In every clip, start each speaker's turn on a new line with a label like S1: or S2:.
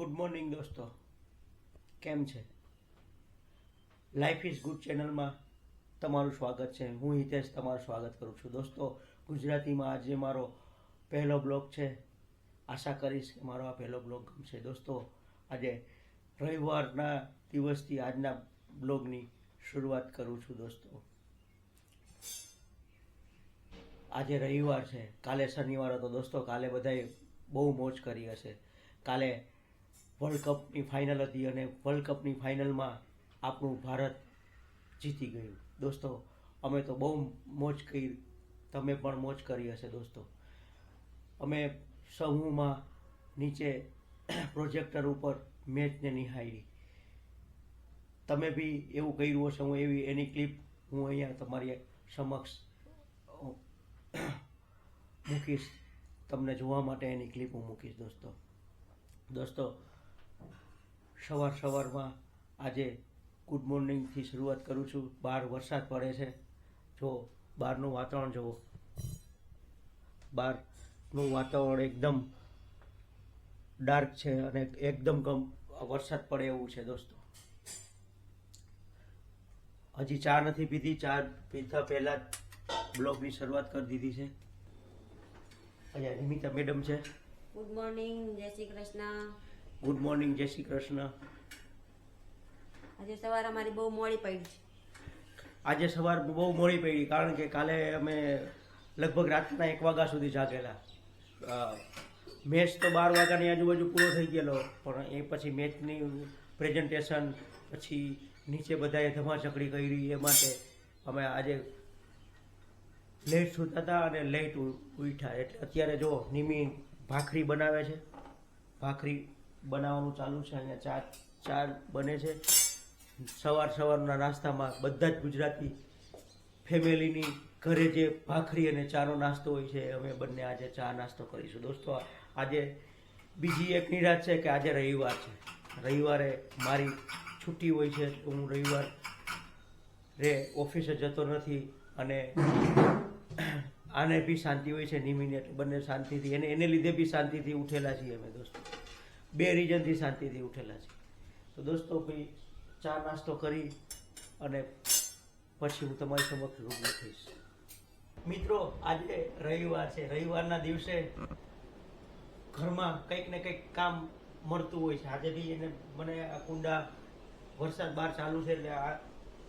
S1: Good morning દોસ્તો. કેમ છે? લાઈફ ઇઝ ગુડ ચેનલમાં તમારું સ્વાગત છે. હું હિતેશ તમારું સ્વાગત કરું છું. દોસ્તો, ગુજરાતીમાં આજે મારો પહેલો બ્લોગ છે. આશા કરીશ કે મારો આ પહેલો બ્લોગ ગમશે. દોસ્તો, આજે રવિવારના દિવસથી આજના બ્લોગની શરૂઆત કરું છું, દોસ્તો. આજે રવિવાર છે. કાલે શનિવાર હતો. દોસ્તો, કાલે બધાએ બહુ મોજ કરી હશે. કાલે વર્લ્ડ કપની ફાઇનલ હતી અને વર્લ્ડ કપની ફાઇનલમાં આપણું ભારત જીતી ગયું. દોસ્તો, અમે તો બહુ મોજ કરી, તમે પણ મોજ કરી હશે દોસ્તો. અમે સમૂહમાં નીચે પ્રોજેક્ટર ઉપર મેચને નિહાળી. તમે બી એવું કર્યું હશે, હું એવી, એની ક્લિપ હું અહીંયા તમારી સમક્ષ મૂકીશ. તમને જોવા માટે એની ક્લિપ હું મૂકીશ દોસ્તો. દોસ્તો સવાર સવારમાં આજે ગુડ મોર્નિંગથી શરૂઆત કરું છું. બહાર વરસાદ પડે છે. જો બહારનું વાતાવરણ જુઓ. બહારનું વાતાવરણ એકદમ ડાર્ક છે અને એકદમ વરસાદ પડે એવું છે દોસ્તો. હજી ચા નથી પીધી. ચા પીધા પહેલા જ બ્લોગની શરૂઆત કરી દીધી છે. અહીંયા નિમિતા મેડમ છે.
S2: ગુડ મોર્નિંગ જય શ્રી કૃષ્ણ.
S1: ગુડ મોર્નિંગ જય શ્રી કૃષ્ણ.
S2: આજે સવાર અમારી બહુ મોડી પડી છે.
S1: આજે સવાર બહુ મોડી પડી કારણ કે કાલે અમે લગભગ રાતના એક વાગ્યા સુધી જાગેલા. મેચ તો બાર વાગ્યાની આજુબાજુ પૂરો થઈ ગયેલો પણ એ પછી મેચની પ્રેઝન્ટેશન પછી નીચે બધાએ ધમાચકડી કરી એ માટે અમે આજે લેટ સૂતા હતા અને લેટ ઉઠ્યા. એટલે અત્યારે જો નિમી ભાખરી બનાવે છે ભાખરી બનાવવાનું ચાલુ છે. અહીંયા ચા ચા બને છે. સવાર સવારના નાસ્તામાં બધા જ ગુજરાતી ફેમિલીની ઘરે જે ભાખરી અને ચાનો નાસ્તો હોય છે, અમે બંને આજે ચા નાસ્તો કરીશું. દોસ્તો, આજે બીજી એક નિરાશ છે કે આજે રવિવાર છે. રવિવારે મારી છુટ્ટી હોય છે. તો હું રવિવાર રે ઓફિસે જતો નથી અને આને બી શાંતિ હોય છે, નિમિને. બંને શાંતિથી, એને એને લીધે બી શાંતિથી ઉઠેલા છીએ અમે, દોસ્તો. બે રીજનથી શાંતિથી ઉઠેલા છે. તો દોસ્તો, ભાઈ, ચા નાસ્તો કરી અને પછી હું તમારી સમક્ષ રૂબરૂ થઈશ. મિત્રો, આજે રવિવાર છે. રવિવારના દિવસે ઘરમાં કંઈક ને કંઈક કામ મળતું હોય છે. આજે બી એને મને આ કુંડા વરસાદ બહાર ચાલુ છે એટલે આ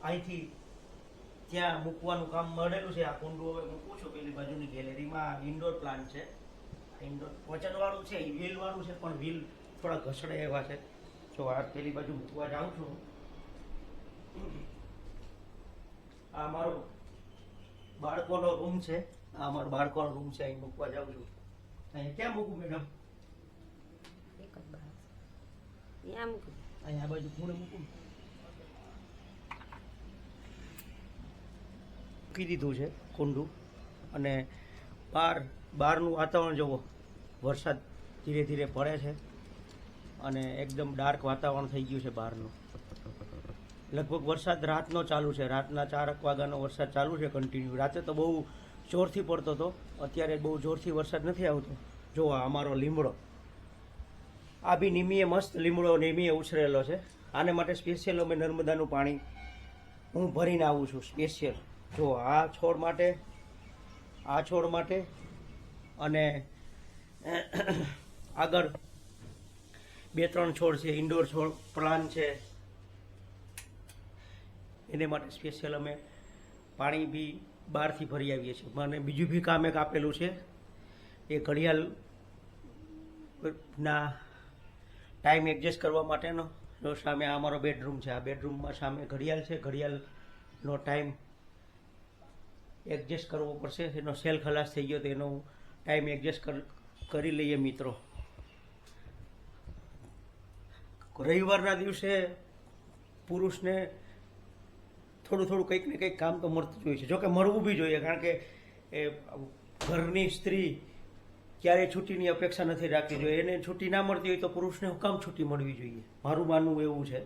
S1: અહીંથી ત્યાં મૂકવાનું કામ મળેલું છે. આ કુંડું હવે મૂકું છું પેલી બાજુની ગેલેરીમાં ઇન્ડોર પ્લાન્ટ છે. ઇન્ડોર વજનવાળું છે વ્હીલવાળું છે, પણ વ્હીલ થોડા ઘસડે એવા છે. જો આ પેલી બાજુ મૂકવા જાઉં છું. આ મારો બાળકોનો રૂમ છે. આ મારો બાળકોનો રૂમ છે. અહીં મૂકવા જાઉં છું. અહીં ક્યાં મૂકું મેડમ?
S2: અહીંયા મૂકી.
S1: બાજુ પૂણે મૂકું? મૂકી દીધું છે કુંડું. અને બહાર બહારનું વાતાવરણ જુઓ. વરસાદ ધીરે ધીરે પડે છે. અને એકદમ ડાર્ક વાતાવરણ થઈ ગયું છે બહારનું. લગભગ વરસાદ રાતનો ચાલુ છે. રાતના ચારક વાગ્યાનો વરસાદ ચાલુ છે કન્ટિન્યુ રાતે તો બહુ જોરથી પડતો હતો. અત્યારે બહુ જોરથી વરસાદ નથી આવતો. જો અમારો લીમડો. આ બી નિમીએ મસ્ત લીમડો નિમીએ ઉછરેલો છે. આને માટે સ્પેશિયલ અમે નર્મદાનું પાણી હું ભરીને આવું છું સ્પેશિયલ જો આ છોડ માટે, આ છોડ માટે અને આગળ બે ત્રણ છોડ છે, ઇન્ડોર છોડ, પ્લાન છે. એને માટે સ્પેશિયલ અમે પાણી બી બહારથી ભરી આવીએ છીએ. મને બીજું બી કામ એક આપેલું છે, એ ઘડિયાળ ના ટાઈમ એડજસ્ટ કરવા માટેનો. જો સામે આ અમારો બેડરૂમ છે, આ બેડરૂમમાં સામે ઘડિયાળ છે, ઘડિયાળનો ટાઈમ એડજસ્ટ કરવો પડશે. એનો સેલ ખલાસ થઈ ગયો તો એનો ટાઈમ એડજસ્ટ કરી લઈએ મિત્રો. રવિવારના દિવસે પુરુષને થોડું થોડું કંઈક ને કંઈક કામ તો મળતું જ હોય છે. જોકે મળવું બી જોઈએ, કારણ કે એ ઘરની સ્ત્રી ક્યારેય છૂટીની અપેક્ષા નથી રાખવી જોઈએ. એને છૂટી ના મળતી હોય તો પુરુષને હું કામ છૂટી મળવી જોઈએ? મારું માનવું એવું છે.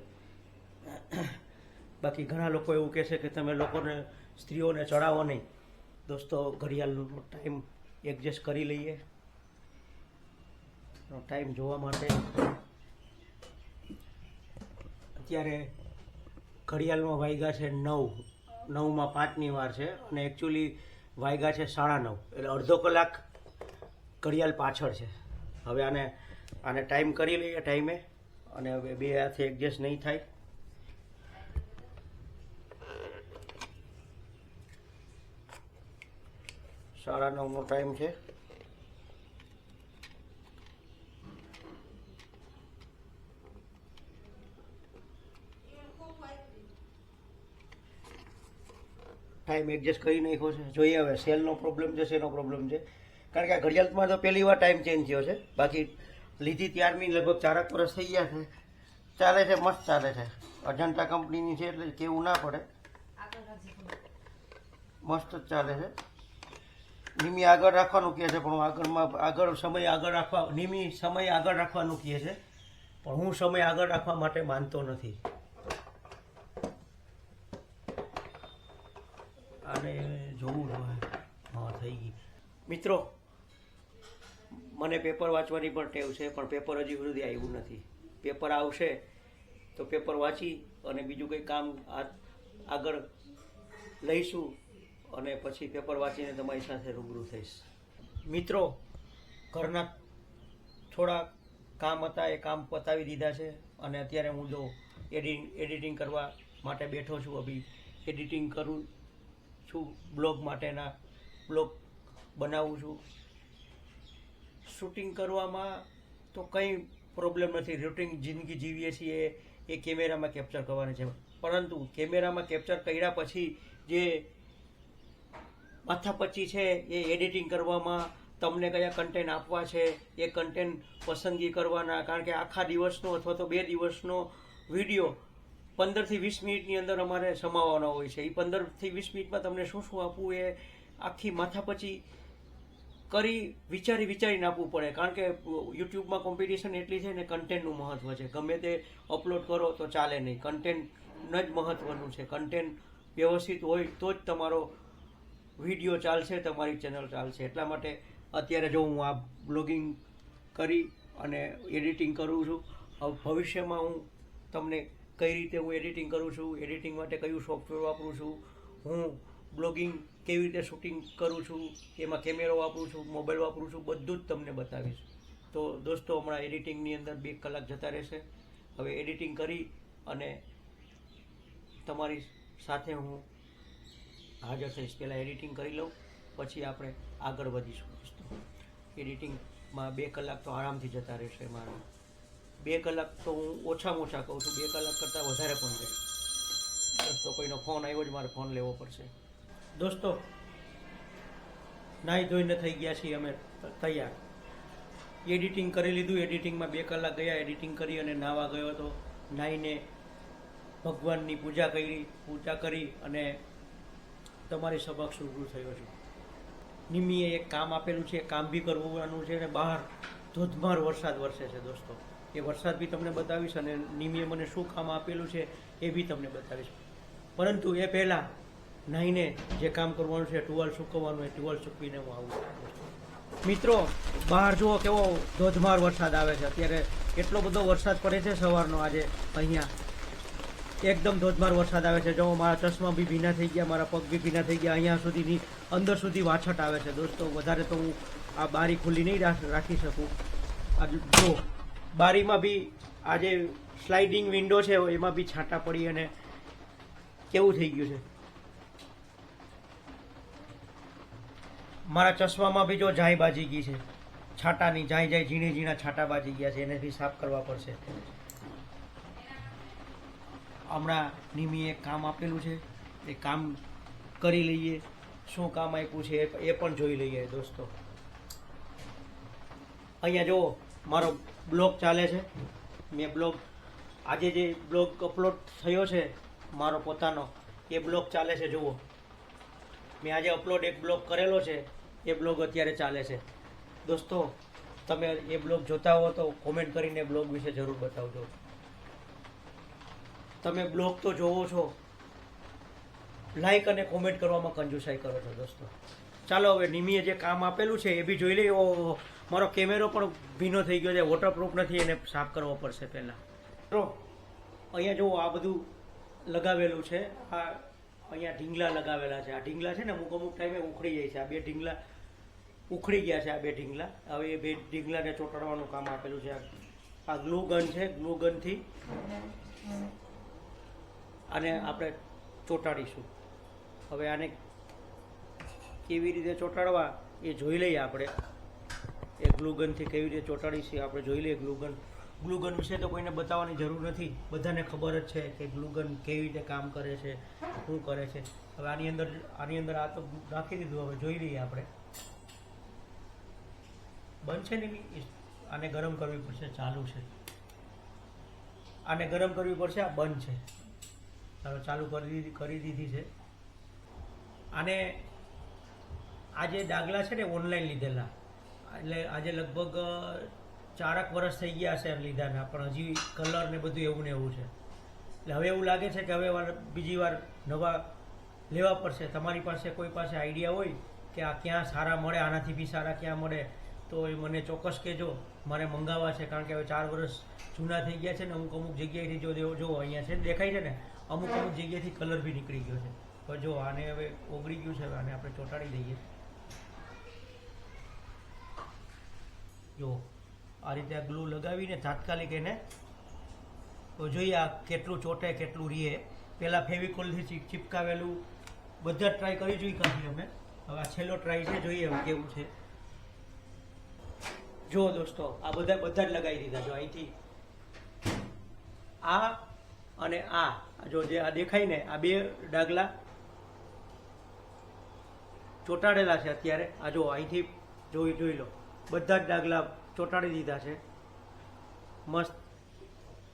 S1: બાકી ઘણા લોકો એવું કહે છે કે તમે લોકોને સ્ત્રીઓને ચડાવો નહીં. દોસ્તો, ઘડિયાળનો ટાઈમ એડજસ્ટ કરી લઈએ. ટાઈમ જોવા માટે અત્યારે ઘડિયાળમાં વાગ્યા છે નવ. નવમાં પાંચની વાર છે અને એકચ્યુઅલી વાગ્યા છે સાડા નવ. એટલે અડધો કલાક ઘડિયાળ પાછળ છે. હવે આને આને ટાઈમ કરી લઈએ ટાઈમે અને હવે બે હાથે એડજસ્ટ નહીં થાય. સાડા નવનો ટાઈમ છે. ટાઈમ એડજસ્ટ કરી નાખ્યો છે. જોઈએ હવે સેલનો પ્રોબ્લેમ છે, શેનો પ્રોબ્લેમ છે. કારણ કે આ ઘડિયાળમાં તો પહેલી વાર ટાઈમ ચેન્જ થયો છે. બાકી લીધી ત્યારમી લગભગ ચારક વર્ષ થઈ ગયા છે. ચાલે છે, મસ્ત ચાલે છે. અજંતા કંપનીની છે એટલે કેવું ના પડે. મસ્ત જ ચાલે છે. નિમી આગળ રાખવાનું કહે છે, પણ આગળમાં, આગળ સમય આગળ રાખવા, નિમી સમય આગળ રાખવાનું કહે છે. પણ હું સમય આગળ રાખવા માટે માનતો નથી આને જોવું જોઈએ હા થઈ ગઈ મિત્રો, મને પેપર વાંચવાની પણ ટેવ છે, પણ પેપર હજી સુધી આવ્યું નથી. પેપર આવશે તો પેપર વાંચી અને બીજું કંઈ કામ આગળ લઈશું અને પછી પેપર વાંચીને તમારી સાથે રૂબરૂ થઈશ. મિત્રો, ઘરના થોડા કામ હતા, એ કામ પતાવી દીધા છે અને અત્યારે હું જો એડિટિંગ એડિટિંગ કરવા માટે બેઠો છું, અભી એડિટિંગ કરું છું બ્લોગ માટેના બ્લોગ બનાવું છું. શૂટિંગ કરવામાં તો કંઈ પ્રોબ્લેમ નથી. રૂટિન જિંદગી જીવીએ છીએ. એ કેમેરામાં કેપ્ચર કરવાની છે. પરંતુ કેમેરામાં કેપ્ચર કર્યા પછી જે માથાપચ્ચી છે એ એડિટિંગ કરવામાં તમને કયા કન્ટેન્ટ આપવા છે, એ કન્ટેન્ટ પસંદગી કરવાના. કારણ કે આખા દિવસનો અથવા તો બે દિવસનો વીડિયો પંદરથી વીસ મિનિટની અંદર અમારે સમાવવાનો હોય છે. એ પંદરથી વીસ મિનિટમાં તમને શું શું આપવું એ આખી માથાપચ્ચી કરી, વિચારી, વિચારીને આપવું પડે. કારણ કે, યુટ્યુબમાં કોમ્પિટિશન એટલી છે ને કન્ટેન્ટનું મહત્વ છે. ગમે તે અપલોડ કરો તો ચાલે નહીં. કન્ટેન્ટ જ મહત્વનું છે. કન્ટેન્ટ વ્યવસ્થિત હોય તો જ તમારો વીડિયો ચાલશે, તમારી ચેનલ ચાલશે. એટલા માટે અત્યારે જો હું આ બ્લોગિંગ કરી અને એડિટિંગ કરું છું ભવિષ્યમાં હું તમને કઈ રીતે હું એડિટિંગ કરું છું એડિટિંગ માટે કયું સોફ્ટવેર વાપરું છું, હું બ્લોગિંગ કેવી રીતે શૂટિંગ કરું છું, એમાં કેમેરો વાપરું છું, મોબાઈલ વાપરું છું, બધું જ તમને બતાવીશ. તો દોસ્તો, હમણાં એડિટિંગની અંદર બે કલાક જતા રહેશે. હવે એડિટિંગ કરી અને તમારી સાથે હું હાજર થઈશ. પહેલાં એડિટિંગ કરી લઉં, પછી આપણે આગળ વધીશું દોસ્તો. એડિટિંગમાં બે કલાક તો આરામથી જતા રહેશે મારા. બે કલાક તો હું ઓછામાં ઓછા કહું છું, બે કલાક કરતાં વધારે પણ જાય દોસ્તો, કોઈનો ફોન આવ્યો જ, મારે ફોન લેવો પડશે. દોસ્તો, નાહી ધોઈને થઈ ગયા છીએ અમે તૈયાર. એડિટિંગ કરી લીધું એડિટિંગમાં બે કલાક ગયા એડિટિંગ કરી અને નાહવા ગયો હતો. નાહીને ભગવાનની પૂજા કરી પૂજા કરી અને તમારી સમક્ષ રૂબરૂ થયો છું. નિમીએ એક કામ આપેલું છે, કામ બી કરવાનું છે અને બહાર ધોધમાર વરસાદ વરસે છે દોસ્તો. એ વરસાદ બી તમને બતાવીશ અને નિમીએ મને શું કામ આપેલું છે એ બી તમને બતાવીશ. પરંતુ એ પહેલાં નાહીને જે કામ કરવાનું છે, ટુવાલ સૂકવવાનું એ ટુવાલ સૂકવીને હું આવું મિત્રો, બહાર જુઓ કેવો ધોધમાર વરસાદ આવે છે. અત્યારે એટલો બધો વરસાદ પડે છે સવારનો આજે, અહીંયા. એકદમ ધોધમાર વરસાદ આવે છે. જો મારા ચશ્મા બી ભીના થઈ ગયા, મારા પગ બી ભીના થઈ ગયા, અહીંયા સુધીની અંદર સુધી વાછટ આવે છે. દોસ્તો, વધારે તો હું આ બારી ખુલ્લી નહીં રાખ- શકું. જો બારીમાં બી આજે સ્લાઇડિંગ વિન્ડો છે, એમાં બી છાંટા પડી અને કેવું થઈ ગયું છે? મારા ચશ્મામાં બી જો જાય બાજી ગઈ છે. છાટાની જાય જાય ઝીણે ઝીણા છાંટા બાજી ગયા છે. એને બી સાફ કરવા પડશે. હમણાં નિમીએ કામ આપેલું છે. એ કામ કરી લઈએ. શું કામ આપ્યું છે એ પણ જોઈ લઈએ દોસ્તો. અહીંયા જુઓ, મારો બ્લોગ ચાલે છે. મેં બ્લોગ, આજે જે બ્લોગ અપલોડ થયો છે, મારો પોતાનો, એ બ્લોગ ચાલે છે, જુઓ. મેં આજે અપલોડ એક બ્લોગ કરેલો છે. એ બ્લોગ અત્યારે ચાલે છે. દોસ્તો, તમે એ બ્લોગ જોતા હો તો કોમેન્ટ કરીને બ્લોગ વિશે જરૂર બતાવજો. તમે બ્લોગ તો જોવો છો. લાઈક અને કોમેન્ટ કરવામાં કંજુસાઈ કરો છો, દોસ્તો. ચાલો હવે નિમીએ જે કામ આપેલું છે એ બી જોઈ લઈએ. મારો કેમેરો પણ ભીનો થઈ ગયો છે. વોટરપ્રૂફ નથી, એને સાફ કરવો પડશે પહેલાં. અહીંયા જુઓ આ બધું લગાવેલું છે, આ અહીંયા ઢીંગલા લગાવેલા છે. આ ઢીંગલા છે ને અમુક અમુક ટાઈમે ઉખડી જાય છે. આ બે ઢીંગલા ઉખડી ગયા છે, આ બે ઢીંગલા. હવે એ બે ઢીંગલાને ચોંટાડવાનું કામ આપેલું છે. આ- આ ગ્લુ ગન છે. ગ્લુ ગનથી આને આપણે ચોંટાડીશું. હવે આને કેવી રીતે ચોંટાડવા એ જોઈ લઈએ આપણે. એ ગ્લુગનથી કેવી રીતે ચોંટાડીશું આપણે જોઈ લઈએ ગ્લુગન ગ્લુગન વિશે તો કોઈને બતાવવાની જરૂર નથી. બધાને ખબર જ છે કે ગ્લુગન કેવી રીતે કામ કરે છે, શું કરે છે. હવે આની અંદર આની અંદર આ તો નાખી દીધું, હવે જોઈ લઈએ આપણે. છે ને આને ગરમ કરવી પડશે, ચાલુ છે. આને ગરમ કરવી પડશે, આ બંધ છે. ચાલો, ચાલુ કરી દીધી કરી દીધી છે. આને આ જે ડાગલા છે ને ઓનલાઈન લીધેલા. એટલે આજે લગભગ ચારક વર્ષ થઈ ગયા છે લીધાના, પણ હજી કલર ને બધું એવું ને એવું છે. એટલે હવે એવું લાગે છે કે હવે વાર, બીજી વાર નવા લેવા પડશે. તમારી પાસે કોઈ પાસે આઈડિયા હોય કે આ ક્યાં સારા મળે, આનાથી બી સારા ક્યાં મળે, તો એ મને ચોક્કસ કહેજો. મારે મંગાવવા છે, કારણ કે હવે ચાર વર્ષ જૂના થઈ ગયા છે ને અમુક અમુક જગ્યાએથી જો જો અહીંયા છે દેખાય છે ને, અમુક અમુક જગ્યાએથી કલર બી નીકળી ગયો છે. પણ જો આને હવે ઓગળી ગયું છે, આને આપણે ચોંટાડી દઈએ. જો. આ રીતે આ ગ્લુ લગાવીને તાત્કાલિક એને તો જોઈએ આ કેટલું ચોટે, કેટલું રીએ. પહેલાં ફેવિકોલથી ચિપકાવેલું. બધા ટ્રાય કરી જોઈ કાઢી અમે. હવે આ છેલ્લો ટ્રાય છે, જોઈએ હવે કેવું છે. જો દોસ્તો, આ બધા બધા જ લગાવી દીધા જો અહીંથી. આ અને આ, જો જે આ દેખાય ને, આ બે ડાગલા ચોંટાડેલા છે અત્યારે. આ જો અહીંથી જોઈ જોઈ લો. બધા જ ડાગલા ચોંટાડી દીધા છે. મસ્ત.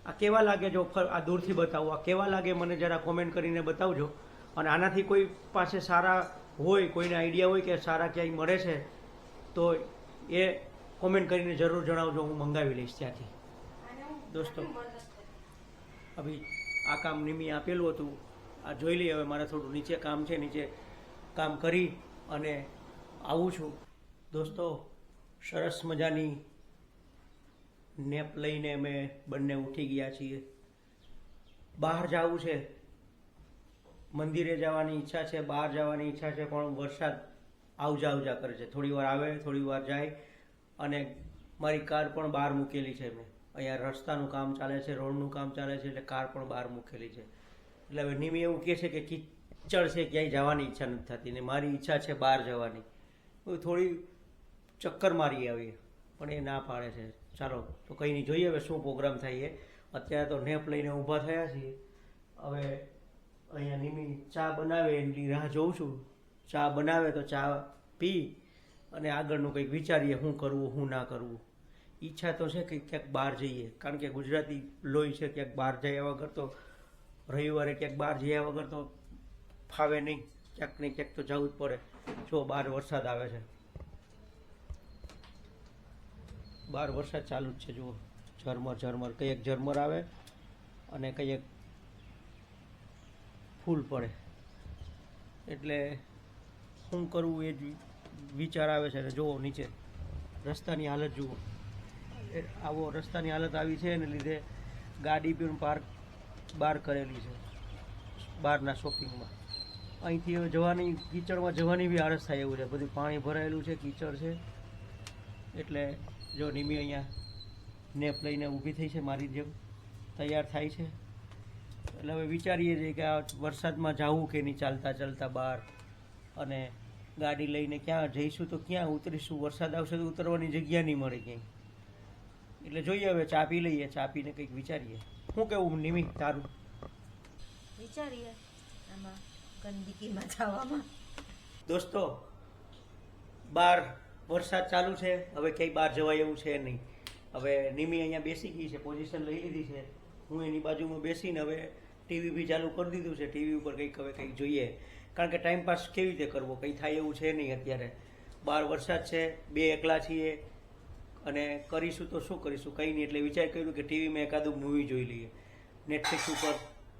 S1: આ કેવા લાગે જો આ દૂરથી બતાવો. આ કેવા લાગે મને જરા કોમેન્ટ કરીને બતાવજો. અને આનાથી કોઈ પાસે સારા હોય, કોઈને આઈડિયા હોય કે સારા ક્યાંય મળે છે, તો એ કોમેન્ટ કરીને જરૂર જણાવજો. હું મંગાવી લઈશ ત્યાંથી. દોસ્તો, અભી આ કામ નિમી આપેલું હતું. આ જોઈ લઈએ. હવે મારે થોડું નીચે કામ છે. નીચે કામ કરી અને આવું છું. દોસ્તો, સરસ મજાની નેપ લઈને અમે બંને ઉઠી ગયા છીએ. બહાર જવું છે. મંદિરે જવાની ઈચ્છા છે, બહાર જવાની ઈચ્છા છે, પણ વરસાદ આવજા આવજા કરે છે. થોડી વાર આવે, થોડી વાર જાય અને મારી કાર પણ બહાર મૂકેલી છે મેં. અહીંયા રસ્તાનું કામ ચાલે છે, રોડનું કામ ચાલે છે, એટલે કાર પણ બહાર મૂકેલી છે. એટલે હવે નિમી એવું કહે છે કે કિચડ છે, ક્યાંય જવાની ઈચ્છા નથી થતી ને મારી ઈચ્છા છે બહાર જવાની. થોડી ચક્કર મારી આવીએ પણ એ ના પાડે છે. ચાલો, તો કંઈ નહીં, જોઈએ હવે શું પ્રોગ્રામ થાય એ અત્યારે તો નેપ લઈને ઊભા થયા છીએ. હવે અહીંયા નિમી ચા બનાવે, એની રાહ જોઉં છું. ચા બનાવે તો ચા પી અને આગળનું કંઈક વિચારીએ, શું કરવું, શું ના કરવું. ઈચ્છા તો છે કે ક્યાંક બહાર જઈએ, કારણ કે ગુજરાતી લોહી છે, ક્યાંક બહાર જયા વગર તો, રવિવારે ક્યાંક બહાર જયા વગર તો ફાવે નહીં. ક્યાંક ને ક્યાંક તો જવું જ પડે. જો બહાર વરસાદ આવે છે. બહાર વરસાદ ચાલુ જ છે, જુઓ. ઝરમર ઝરમર. કંઈક ઝરમર આવે અને કંઈક ફૂલ પડે. એટલે શું કરવું એ જ વિચાર આવે છે અને જુઓ નીચે. રસ્તાની હાલત જુઓ. આવો રસ્તાની હાલત આવી છે એને લીધે ગાડી પણ પાર્ક બહાર કરેલી છે, બહારના શોપિંગમાં. અહીંથી હવે જવાની, કીચડમાં જવાની બી આળસ થાય એવું છે. બધું પાણી ભરાયેલું છે, કીચડ છે. એટલે જો નિમી અહીંયા નેપ લઈને ઊભી થઈ છે મારી જેમ તૈયાર થાય છે. એટલે હવે વિચારીએ છીએ કે આ વરસાદમાં જવું કે નહીં ચાલતા ચાલતા બહાર અને ગાડી લઈને ક્યાં જઈશું તો ક્યાં ઉતરીશું? વરસાદ આવશે તો ઉતરવાની જગ્યા નહીં મળે ક્યાંય. એટલે જોઈએ હવે ચા પી લઈએ ચા પીને કંઈક વિચારીએ. શું કેવું નિમી તારું?
S2: વિચારીએ આમાં ગંદકીમાં જવામાં.
S1: દોસ્તો બહાર વરસાદ ચાલુ છે, હવે ક્યાંય બહાર જવાય એવું છે નહીં. હવે નિમી અહીંયા બેસી ગઈ છે પોઝિશન લઈ લીધી છે. હું એની બાજુમાં બેસીને હવે ટીવી બી ચાલુ કરી દીધું છે ટીવી ઉપર કંઈક હવે કંઈક જોઈએ. કારણ કે ટાઈમ પાસ કેવી રીતે કરવો? કંઈ થાય એવું છે નહીં અત્યારે. બહાર વરસાદ છે, બે એકલા છીએ અને કરીશું તો શું કરીશું? કંઈ નહીં, એટલે વિચાર કર્યું કે ટીવીમાં એકાદું મૂવી જોઈ લઈએ. નેટફ્લિક્સ ઉપર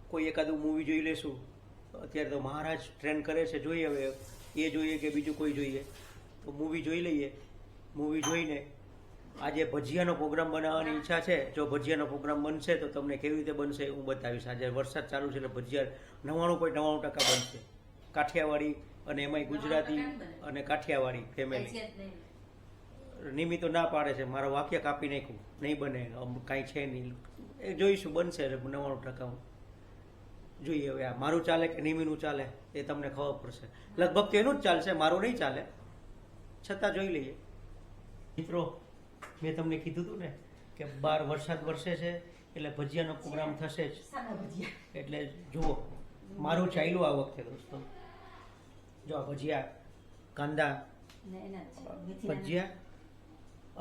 S1: કોઈ એકાદું મૂવી જોઈ લેશું. અત્યારે તો મહારાજ ટ્રેન કરે છે, જોઈએ હવે. એ જોઈએ કે બીજું કોઈ જોઈએ. તો મૂવી જોઈ લઈએ. મૂવી જોઈને આજે ભજીયાનો પ્રોગ્રામ બનાવવાની ઈચ્છા છે. જો ભજીયાનો પ્રોગ્રામ બનશે તો તમને કેવી રીતે બનશે હું બતાવીશ. આજે વરસાદ ચાલુ છે એટલે ભજીયા નવ્વાણું પોઈન્ટ નવ્વાણું ટકા બનશે. કાઠિયાવાડી અને એમાંય ગુજરાતી અને કાઠિયાવાડી ફેમિલી નિમિત્તો તો ના પાડે છે. મારો વાક્ય કાપી નાખ્યું. નહીં બને. કાંઈ છે નહીં. એ જોઈશું બનશે નવ્વાણું ટકા જોઈએ હવે આ. મારું ચાલે કે નિમિનું ચાલે એ તમને ખબર પડશે. લગભગ તેનું જ ચાલશે. મારું નહીં ચાલે. છતાં જોઈ લઈએ. મિત્રો મેં તમને કીધું હતું ને કે બાર વરસાદ વરસે છે એટલે ભજીયાનો પ્રોગ્રામ થશે જ. એટલે જુઓ મારું ચાલ્યું આ વખતે દોસ્તો. જો આ ભજીયા કાંદા ભજીયા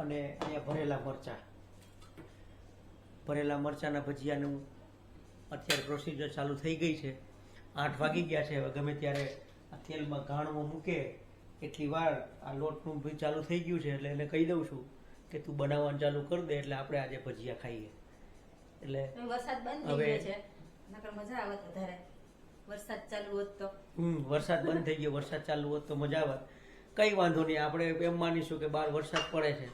S1: અને અહીંયા ભરેલા મરચાં. ભરેલા મરચાંના ભજીયાનું અત્યારે પ્રોસિજર ચાલુ થઈ ગઈ છે. આઠ વાગી ગયા છે હવે ગમે ત્યારે આ તેલમાં ઘાણવું મૂકે એટલી વાર આ લોટનું બી ચાલુ થઈ ગયું છે એટલે એને કહી દઉં છું કે તું બનાવવાનું ચાલુ કરી દે એટલે આપણે આજે ભજીયા ખાઈએ. એટલે
S2: વરસાદ બંધ થઈ ગયો છે નકર મજા આવત વધારે. વરસાદ ચાલુ હોત તો.
S1: હમ વરસાદ બંધ થઈ ગયો વરસાદ ચાલુ હોત તો મજા આવે કઈ વાંધો નહીં આપણે એમ માનીશું કે બહાર વરસાદ પડે છે.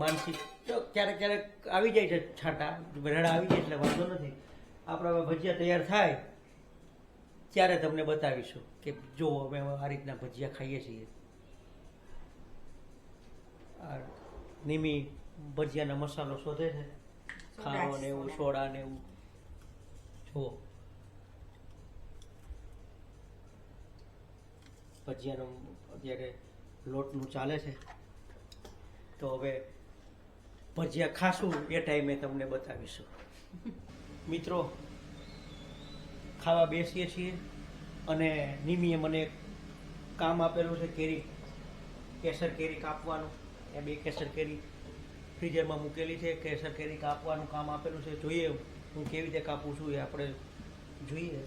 S1: માનસિક તો ક્યારેક ક્યારેક આવી જાય છે છાંટા રેડા આવી જાય એટલે વાંધો નથી. આપણે હવે ભજીયા તૈયાર થાય ત્યારે તમને બતાવીશું. કે જો અમે આ રીતના ભજીયા ખાઈએ છીએ નિમી ભજીયાનો મસાલો શોધે છે? ખારો ને એવું સોડા ને એવું. જુઓ. ભજીયાનું અત્યારે લોટનું ચાલે છે. તો હવે ભજીયા ખાશું એ ટાઈમે તમને બતાવીશું. મિત્રો ખાવા બેસીએ છીએ. અને નિમીએ મને કામ આપેલું છે, કેરી, કેસર કેરી કાપવાનું. એ બે કેસર કેરી ફ્રીઝરમાં મૂકેલી છે, કેસર કેરી કાપવાનું કામ આપેલું છે. જોઈએ હું કેવી રીતે કાપું છું એ આપણે જોઈએ.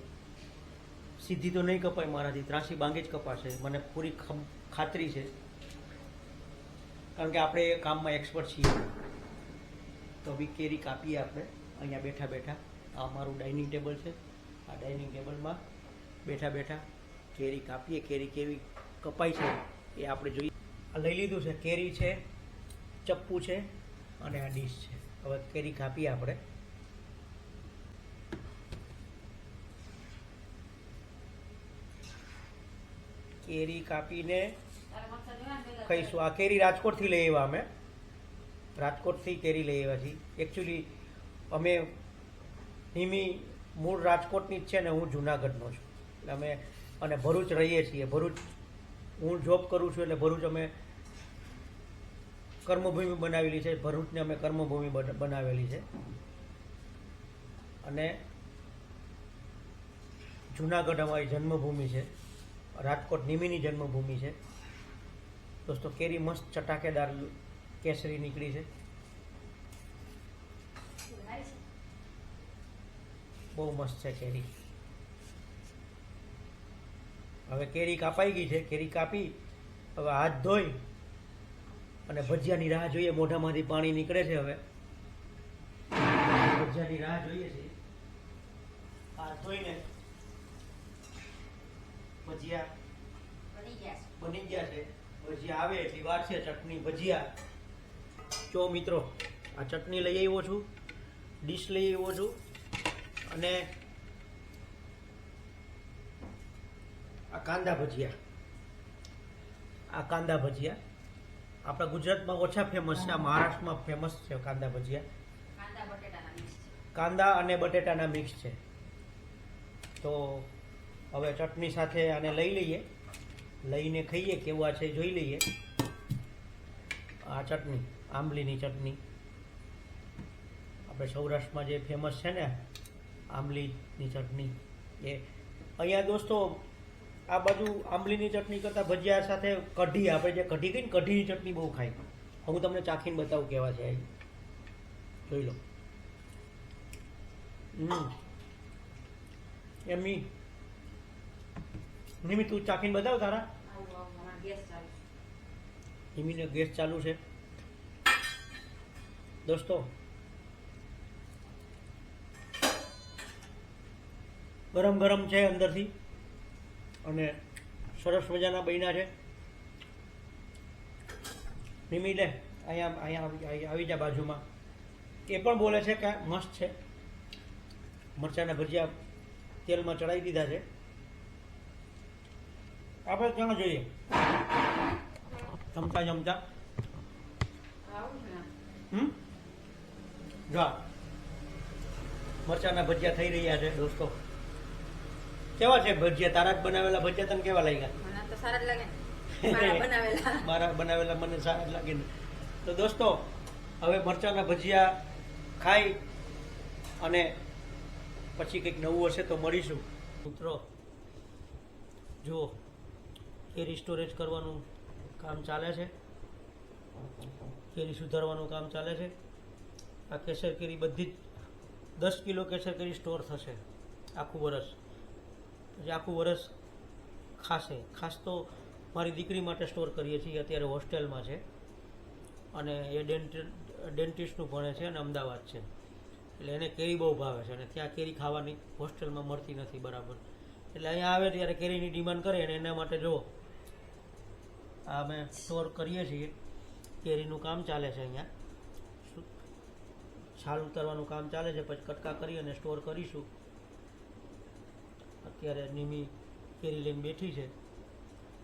S1: સીધી તો નહીં કપાય મારાથી, ત્રાસી બાંગે જ કપાશે. મને પૂરી ખાતરી છે. કારણ કે આપણે એ કામમાં એક્સપર્ટ છીએ. તો બી કેરી કાપીએ આપણે. અહીંયા બેઠા બેઠા. આ મારું ડાઇનિંગ ટેબલ છે. આ ડાઇનિંગ ટેબલમાં બેઠા બેઠા કેરી કાપીએ, કેરી કેવી કપાય છે એ આપણે જોઈએ. લઈ લીધું છે, કેરી છે, ચપ્પુ છે અને આ ડીશ છે. હવે કેરી કાપીએ આપણે. કેરી કાપીને ખાઈશું આ કેરી રાજકોટથી લઈ આવ્યા અમે. રાજકોટથી કેરી લઈ આવ્યા છીએ. એકચ્યુઅલી અમે નિમી મૂળ રાજકોટની જ છે ને હું જુનાગઢનો છું. એટલે અમે અને ભરૂચ રહીએ છીએ. ભરૂચ હું જોબ કરું છું એટલે ભરૂચ અમે કર્મભૂમિ બનાવેલી છે. ભરૂચને અમે કર્મભૂમિ બન- બનાવેલી છે. અને જુનાગઢ અમારી જન્મભૂમિ છે. રાજકોટ નિમીની જન્મભૂમિ છે. દોસ્તો, કેરી મસ્ત ચટાકેદાર કેસરી નીકળી છે. બહુ મસ્ત છે કેરી. હવે કેરી કાપાઈ ગઈ છે કેરી કાપી હવે હાથ ધોઈ અને ભજીયાની રાહ જોઈએ મોઢામાંથી પાણી નીકળે છે હવે. ભજીયાની રાહ જોઈએ છે. હાથ ધોઈને ભજીયા
S2: બની ગયા છે.
S1: બની ગયા છે. ભજીયા આવે એટલી વાર છે ચટણી ભજીયા. જો મિત્રો આ ચટણી લઈ આવ્યો છું ડીશ લઈ આવ્યો છું અને કાંદા ભજીયા. આ કાંદા ભજીયા. આપણા ગુજરાતમાં ઓછા ફેમસ છે આ મહારાષ્ટ્રમાં ફેમસ છે કાંદા ભજીયા.
S2: કાંદા
S1: અને બટેટાના મિક્સ છે. તો હવે ચટણી સાથે આને લઈ લઈએ. લઈને ખાઈએ કેવા છે જોઈ લઈએ. આ ચટણી આંબલીની ચટણી. આપણે સૌરાષ્ટ્રમાં જે ફેમસ છે ને આંબલીની ચટણી. એ અહીંયા દોસ્તો આ બાજુ આંબલીની ચટણી કરતાં ભજીયા સાથે કઢી આપણે જે કઢી કહીને કઢીની ચટણી બહુ ખાય. હું તમને ચાખીને બતાવું કેવા છે. જોઈ લો. એમની. નિમિત, તું ચાખીને બતાવ તારા. નિમિને ગેસ ચાલુ છે. દોસ્તો. ગરમ ગરમ છે અંદરથી. અને સરસ મજાના બન્યા છે. નિમી લે, અહીંયા અહીંયા આવી જા બાજુમાં. એ પણ બોલે છે કે મસ્ત છે. મરચાના ભજીયા તેલમાં ચડાવી દીધા છે. આપણે ક્યાં જોઈએ? જમતા જમતા હમ? જો. મરચાના ભજીયા થઈ રહ્યા છે, દોસ્તો. કેવા છે ભજીયા? તારા જ બનાવેલા ભજીયા તને કેવા લાગ્યા?
S2: મને તો સારા જ લાગે. મારા બનાવેલા.
S1: મારા બનાવેલા મને સારા જ લાગે ને. તો દોસ્તો હવે મરચાના ભજીયા ખાઈ અને પછી કંઈક નવું હશે તો મળીશું. મિત્રો જુઓ કેરી સ્ટોરેજ કરવાનું કામ ચાલે છે. કેરી સુધારવાનું કામ ચાલે છે. આ કેસર કેરી બધી જ દસ કિલો કેસર કેરી સ્ટોર થશે આખું વરસ પછી આખું વરસ ખાશે. ખાસ તો મારી દીકરી માટે સ્ટોર કરીએ છીએ. અત્યારે હોસ્ટેલમાં છે. અને એ ડેન્ટ, ડેન્ટિસ્ટનું ભણે છે અને અમદાવાદ છે. એટલે એને કેરી બહુ ભાવે છે અને ત્યાં કેરી ખાવાની હોસ્ટેલમાં મળતી નથી બરાબર. એટલે અહીંયા આવે ત્યારે કેરીની ડિમાન્ડ કરે અને એના માટે જો આ અમે સ્ટોર કરીએ છીએ. કેરીનું કામ ચાલે છે અહીંયા. છાલ ઉતારવાનું કામ ચાલે છે. પછી કટકા કરી અને સ્ટોર કરીશું. અત્યારે નિમી કેરી લઈને બેઠી છે.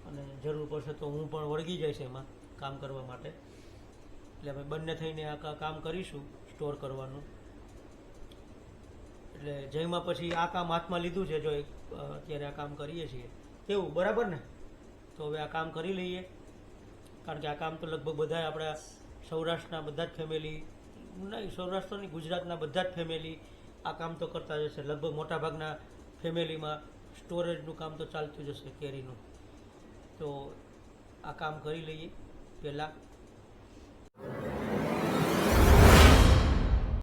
S1: અને જરૂર પડશે તો હું પણ વળગી જઈશ એમાં કામ કરવા માટે. એટલે અમે બંને થઈને આ કામ કરીશું સ્ટોર કરવાનું. એટલે જયમાં પછી આ કામ હાથમાં લીધું છે, જો અત્યારે આ કામ કરીએ છીએ. કેવું? બરાબર ને? તો હવે આ કામ કરી લઈએ. કારણ કે આ કામ તો લગભગ બધા આપણા સૌરાષ્ટ્રના બધા જ ફેમિલી નહીં, સૌરાષ્ટ્રની ગુજરાતના બધા જ ફેમિલી આ કામ તો કરતા જ હશે. લગભગ મોટાભાગના ફેમિલીમાં સ્ટોરેજનું કામ તો ચાલતું જ હશે કેરીનું. તો આ કામ કરી લઈએ પહેલાં.